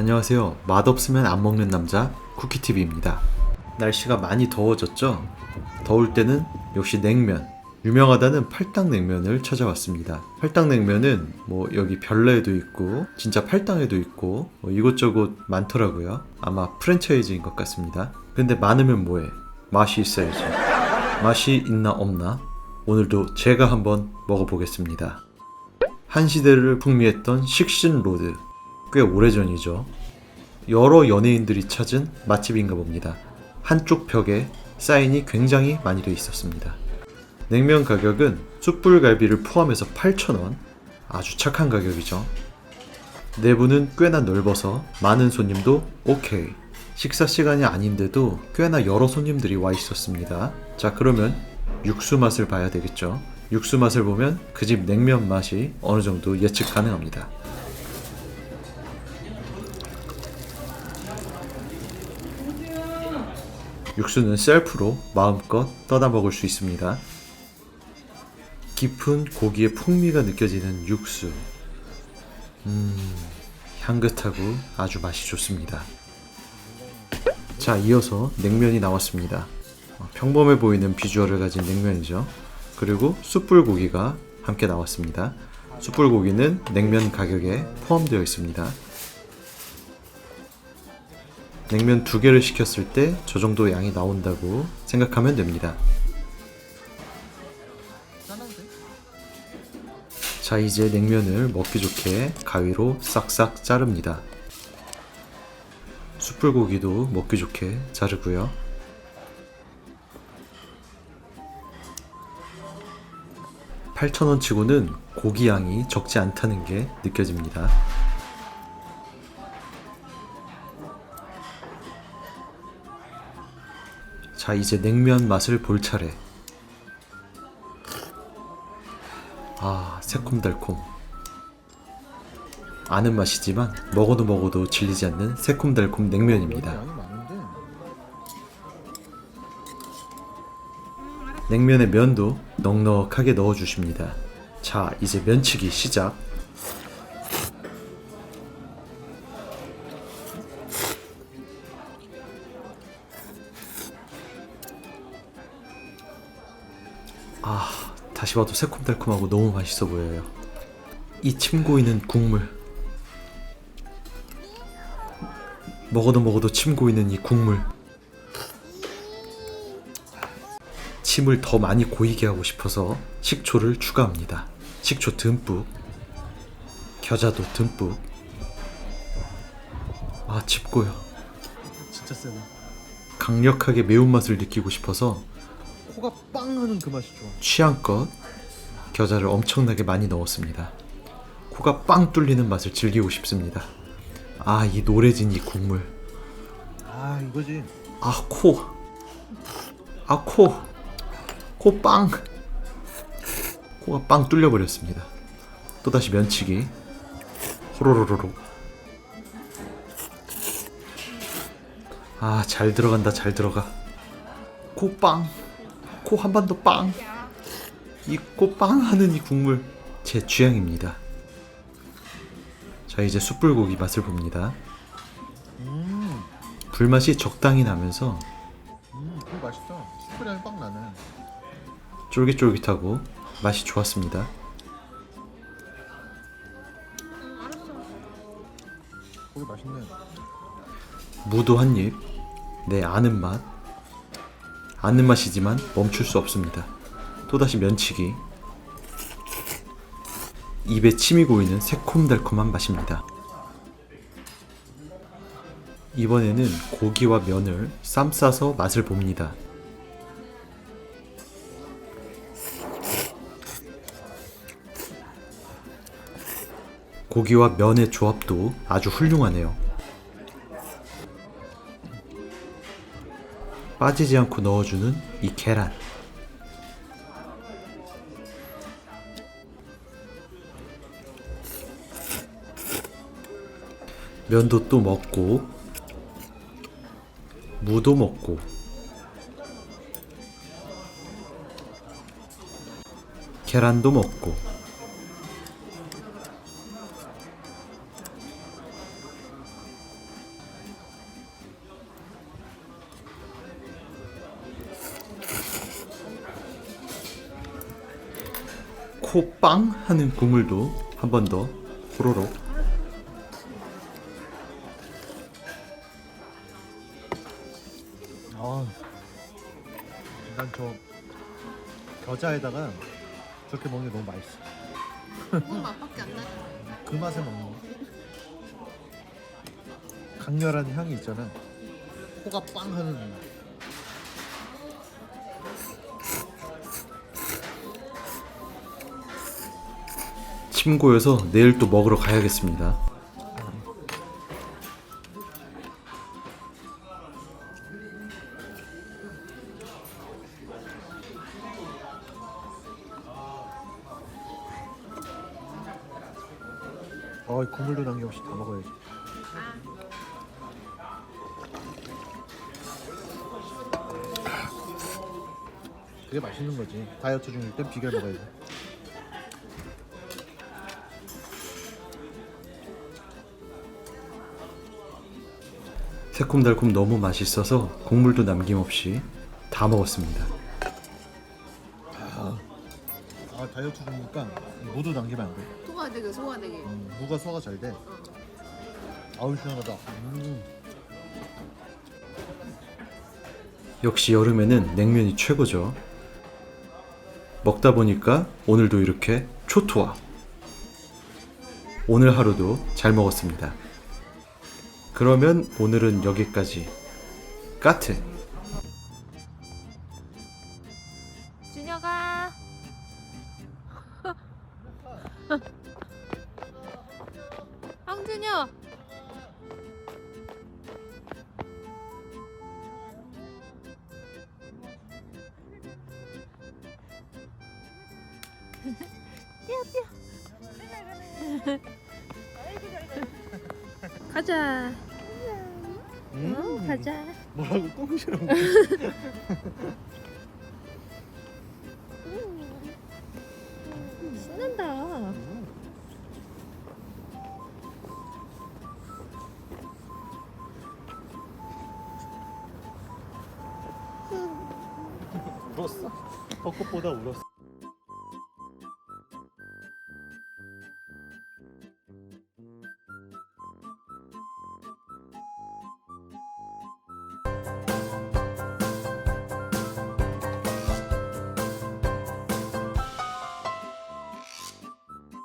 안녕하세요. 맛없으면 안 먹는 남자 쿠키TV입니다. 날씨가 많이 더워졌죠? 더울 때는 역시 냉면. 유명하다는 팔당냉면을 찾아왔습니다. 팔당냉면은 뭐 여기 별내에도 있고 진짜 팔당에도 있고 뭐 이곳저곳 많더라고요. 아마 프랜차이즈인 것 같습니다. 근데 많으면 뭐해? 맛이 있어야지. 맛이 있나 없나? 오늘도 제가 한번 먹어보겠습니다. 한 시대를 풍미했던 식신로드. 꽤 오래전이죠. 여러 연예인들이 찾은 맛집인가 봅니다. 한쪽 벽에 사인이 굉장히 많이 돼 있었습니다. 냉면 가격은 숯불갈비를 포함해서 8,000원. 아주 착한 가격이죠. 내부는 꽤나 넓어서 많은 손님도 오케이. 식사 시간이 아닌데도 꽤나 여러 손님들이 와 있었습니다. 자, 그러면 육수 맛을 봐야 되겠죠. 육수 맛을 보면 그 집 냉면 맛이 어느 정도 예측 가능합니다. 육수는 셀프로 마음껏 떠다 먹을 수 있습니다. 깊은 고기의 풍미가 느껴지는 육수. 음, 향긋하고 아주 맛이 좋습니다. 자, 이어서 냉면이 나왔습니다. 어, 평범해 보이는 비주얼을 가진 냉면이죠. 그리고 숯불고기가 함께 나왔습니다. 숯불고기는 냉면 가격에 포함되어 있습니다. 냉면 두 개를 시켰을 때 저 정도 양이 나온다고 생각하면 됩니다. 자, 이제 냉면을 먹기 좋게 가위로 싹싹 자릅니다. 숯불고기도 먹기 좋게 자르고요. 팔천 원 치고는 고기 양이 적지 않다는 게 느껴집니다. 자, 이제 냉면 맛을 볼 차례. 아, 새콤달콤. 아는 맛이지만 먹어도 먹어도 질리지 않는 새콤달콤 냉면입니다. 냉면에 면도 넉넉하게 넣어주십니다. 자, 이제 면치기 시작. 아, 다시 봐도 새콤달콤하고 너무 맛있어 보여요. 이 침 고이는 국물. 먹어도 먹어도 침 고이는 이 국물. 침을 더 많이 고이게 하고 싶어서 식초를 추가합니다. 식초 듬뿍, 겨자도 듬뿍. 아, 칩고요. 진짜 세네 강력하게 매운맛을 느끼고 싶어서 코가 빵 하는 그 맛이 좋아 취향껏 겨자를 엄청나게 많이 넣었습니다. 코가 빵 뚫리는 맛을 즐기고 싶습니다. 아, 이 노래진 이 국물. 아 이거지 아, 코. 아, 코. 코 빵. 코가 빵 뚫려버렸습니다. 또다시 면치기. 호로로로로. 아, 잘 들어간다, 잘 들어가. 코 빵. 코 한 번 더 빵. 이 코 빵 하는 이 국물. 제 취향입니다. 자, 이제 숯불고기 맛을 봅니다. 음, 불맛이 적당히 나면서 음 그거 맛있다 숯불 향이 빵 나네 쫄깃쫄깃하고 맛이 좋았습니다. 거기 맛있네 무도 한 입. 내 아는 맛. 아는 맛이지만 멈출 수 없습니다. 또다시 면치기. 입에 침이 고이는 새콤달콤한 맛입니다. 이번에는 고기와 면을 쌈 싸서 맛을 봅니다. 고기와 면의 조합도 아주 훌륭하네요. 빠지지 않고 넣어주는 이 계란. 면도 또 먹고, 무도 먹고, 계란도 먹고, 코빵 하는 국물도 한 번 더 호로록. 아, 난 저 겨자에다가 저렇게 먹는 게 너무 맛있어. 그건 맛밖에 안 나잖아. 그 맛에 먹는 거. 강렬한 향이 있잖아. 코가 빵 하는. 침 고여서 내일 또 먹으러 가야겠습니다. 어, 이 국물도 남김없이 다 먹어야지. 그게 맛있는 거지. 다이어트 중일 땐 비결 먹어야지. 새콤달콤 너무 맛있어서 국물도 남김없이 다 먹었습니다. 아 다이어트 중이니까 모두 남기면 안 돼. 소화되게 소화되게. 음, 무가 소화가 잘 돼. 아우 시원하다. 음. 역시 여름에는 냉면이 최고죠. 먹다 보니까 오늘도 이렇게 초토화. 오늘 하루도 잘 먹었습니다. 그러면 오늘은 여기까지. 까트. 준혁아. 황준혁. 뛰어 뛰어. 가자. 응, 가자. 뭐라고 꽁시라고. 신난다. 울었어? 벚꽃보다 울었어.